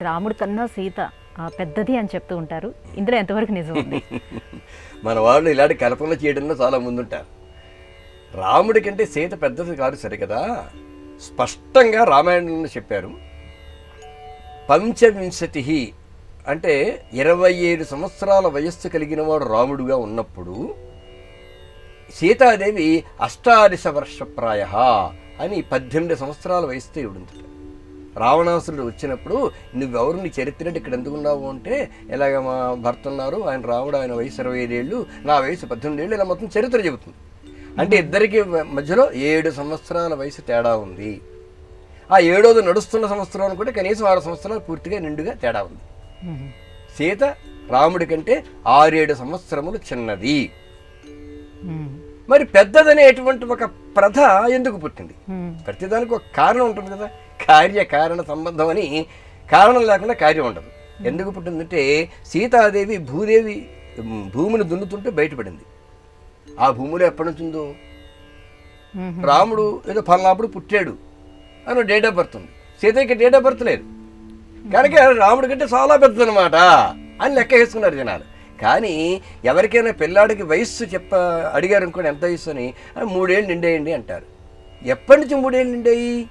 రాముడి కన్నా సీత ఆ, పెద్దది అని చెప్తూ ఉంటారు. ఇందులో ఎంతవరకు నిజం ఉంది? మన వాళ్ళు ఇలాంటి కల్పనలు చేయడంలో చాలా ముందుంటారు. రాముడి కంటే సీత పెద్దది కాదు సరే కదా స్పష్టంగా రామాయణంలో చెప్పారు. పంచవింశతి అంటే ఇరవై ఏడు సంవత్సరాల వయస్సు కలిగిన వాడు రాముడుగా ఉన్నప్పుడు సీతాదేవి అష్టాదశ వర్ష ప్రాయ అని పద్దెనిమిది సంవత్సరాల వయసుతో ఇవిడుంది రావణాసురుడు వచ్చినప్పుడు నువ్వెవరు నీ చరిత్ర అంటే ఇక్కడ ఎందుకు ఉన్నావు? అంటే ఇలాగ మా భర్త ఉన్నారు ఆయన రాముడు ఆయన వయసు ఇరవై ఐదేళ్ళు నా వయసు పద్దెనిమిది ఏళ్ళు ఇలా మొత్తం చరిత్ర చెబుతుంది. అంటే ఇద్దరికి మధ్యలో ఏడు సంవత్సరాల వయసు తేడా ఉంది. ఆ ఏడోది నడుస్తున్న సంవత్సరం అనుకుంటే కనీసం ఆరు సంవత్సరాలు పూర్తిగా నిండుగా తేడా ఉంది. సీత రాముడి కంటే ఆరేడు సంవత్సరములు చిన్నది. మరి పెద్దదనేటువంటి ఒక ప్రథ ఎందుకు పుట్టింది. ప్రతిదానికి ఒక కారణం ఉంటుంది కదా. కార్య కారణ సంబంధం అని కారణం లేకుండా కార్యం ఉండదు. ఎందుకు పుట్టిందంటే సీతాదేవి భూదేవి భూమిని దున్నుతుంటే బయటపడింది. ఆ భూమిలో ఎప్పటి నుంచి ఉందో. రాముడు ఏదో పలానాప్పుడు పుట్టాడు అని డేట్ ఆఫ్ బర్త్ ఉంది. సీతకి డేట్ ఆఫ్ బర్త్ లేదు. కనుక రాముడి కంటే చాలా పెద్దదనమాట అని లెక్క వేసుకున్నారు జనాలు. కానీ ఎవరికైనా పిల్లాడికి వయస్సు చెప్ప అడిగారు అనుకోండి ఎంత వయస్సు అని "ఆ, మూడేళ్ళు నిండేయండి అంటారు. ఎప్పటి నుంచి మూడేళ్ళు నిండాయి?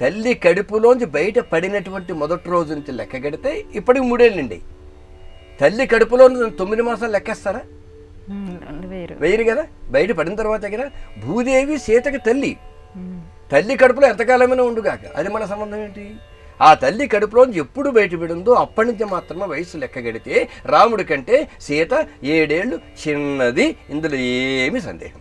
తల్లి కడుపులోంచి బయట పడినటువంటి మొదటి రోజు నుంచి లెక్క కడితే ఇప్పటికి మూడేళ్ళు నిండాయి తల్లి కడుపులో తొమ్మిది మాసాలు లెక్కేస్తారా? వేయరు కదా? బయట పడిన తర్వాతే కదా? భూదేవి సీతకి తల్లి. తల్లి కడుపులో ఎంతకాలమైనా ఉండుగాక. అది మన సంబంధం ఏంటి? ఆ తల్లి కడుపులోంచి ఎప్పుడు బయటపడిందో అప్పటి నుంచి మాత్రమే వయసు లెక్క గడితే రాముడి కంటే సీత ఏడేళ్ళు చిన్నది. ఇందులో ఏమీ సందేహం